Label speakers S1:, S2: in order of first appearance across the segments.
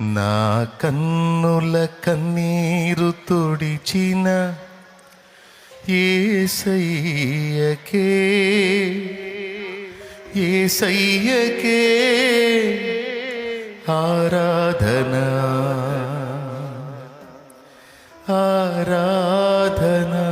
S1: నా కన్నుల కన్నీరు తుడిచిన ఏసయ్యకే ఏసయ్యకే ఆరాధన. ఆరాధనా.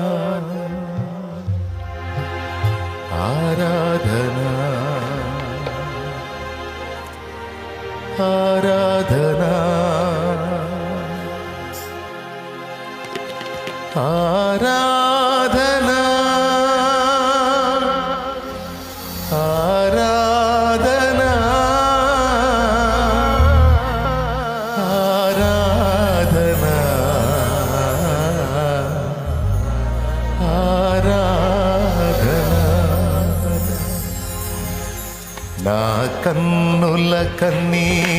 S1: ah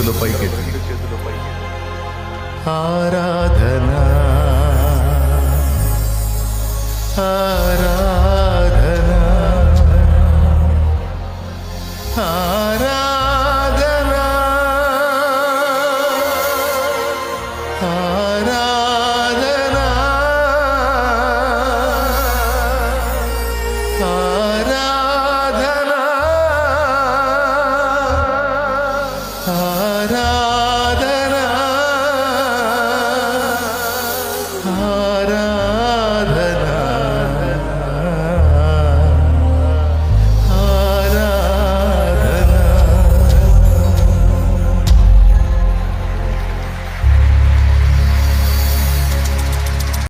S1: చేతులు పైకెత్తి. ఆరాధనా. ఆరా ആരാ